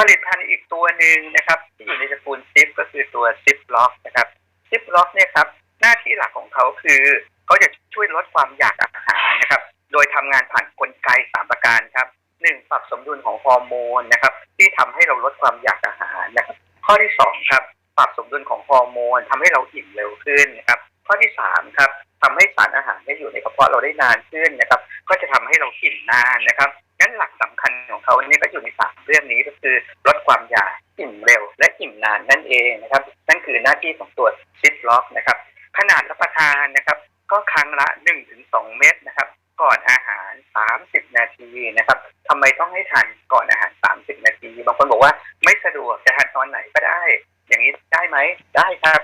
ผลิตภัณฑ์อีกตัวหนึ่งนะครับ ที่อยู่ในตระกูลซิปก็คือตัวซิปล็อกนะครับซิปล็อกเนี่ยครับหน้าที่หลักของเขาคือเขาจะช่วยลดความอยากอาหารนะครับ โดยทำงานผ่านกลไกสามประการครับหนึ่งปรับสมดุลของฮอร์โมนนะครับ ที่ทำให้เราลดความอยากอาหารนะครับ ข้อที่สองครับ ปรับสมดุลของฮอร์โมนทำให้เราอิ่มเร็วขึ้นนะครับ ข้อที่สามครับทำให้สารอาหารได้อยู่ในกระเพาะเราได้นานขึ้นนะครับ ก็จะทำให้เราอิ่มนานนะครับงั้นหลักสำคัญของเขาเนี่ยก็อยู่ในสาม เรื่องนี้ก็คือลดความอยากอิ่มเร็ว และอิ่มนานนั่นเองนะครับ นั่นคือหน้าที่ของตัวซิปล็อกนะครับ ขนาดรับประทานนะครับ ก็ครั้งละ 1-2 เม็ดนะครับ ก่อนอาหาร 30 นาทีนะครับทำไมต้องให้ทานก่อนอาหาร 30 นาที บางคนบอกว่าไม่สะดวกจะทานตอนไหนก็ได้ อย่างนี้ได้ไหมได้ครับ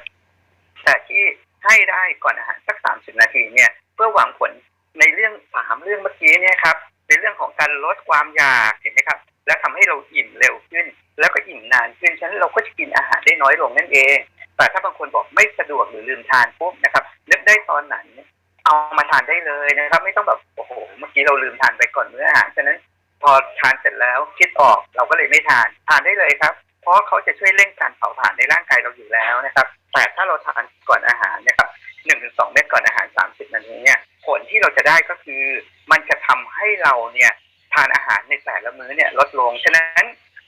แต่ที่ให้ได้ก่อนอาหารสัก 30 นาทีเนี่ยเพื่อหวังผลในเรื่องสามเรื่องเมื่อกี้เนี่ยครับในเรื่องของการลดความอยากเห็นไหมครับ และทำให้เราอิ่มเร็วขึ้น แล้วก็อิ่มนานขึ้นฉะนั้นเราก็จะกินอาหารได้น้อยลงนั่นเอง แต่ถ้าบางคนบอกไม่สะดวกหรือลืมทานปุ๊บนะครับนึกได้ตอนไหนเอามาทานได้เลยนะครับ ไม่ต้องแบบโอ้โหเมื่อกี้เราลืมทานไปก่อนมื้ออาหารฉะนั้นพอทานเสร็จแล้วคิดออกเราก็เลยไม่ทานทานได้เลยครับ เพราะเขาจะช่วยเร่งการเผาผลาญในร่างกายเราอยู่แล้วนะครับแต่ถ้าเราทานก่อนอาหารนะครับหนึ่งถึงสองเม็ดก่อนอาหารสามสิบนาทีเนี่ยผลที่เราจะได้ก็คือ มันจะทำให้เราเนี่ย ทานอาหารในแต่ละมื้อเนี่ยลดลง ฉะนั้น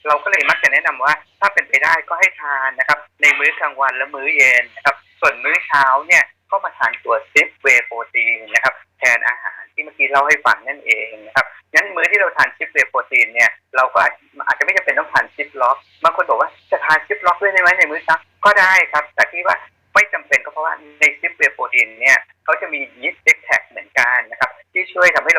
เราก็เลยมักจะแนะนำว่า ถ้าเป็นไปได้ก็ให้ทานนะครับ ในมื้อกลางวันและมื้อเย็นนะครับ ส่วนมื้อเช้าเนี่ยก็มาทานตัวซิปเวโปรตีนนะครับ แทนอาหารที่เมื่อกี้เล่าให้ฟังนั่นเองนะครับงั้นมื้อที่เราทานซิปเวโปรตีนเนี่ยเราก็อาจจะไม่จำเป็นต้องทานซิปล็อกบางคนบอกว่าจะทานซิปล็อกด้วยได้ไหมในมื้อเช้าก็ได้ครับ แต่ที่ว่าไม่จำเป็นก็เพราะว่าในซิปเวโปรตีนเนี่ยเขาจะมียีสต์เอ็กแทกเหมือนกันนะครับ ที่ช่วยทำให้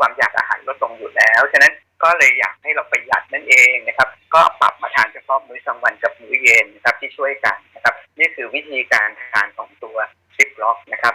ความอยากอาหารลดลงอยู่แล้ว ฉะนั้นก็เลยอยากให้เราประหยัดนั่นเองนะครับ ก็ปรับมาทานเฉพาะมื้อกลางวันกับมื้อเย็นนะครับที่ช่วยกันนะครับ นี่คือวิธีการทานของตัวซิปล็อกนะครับ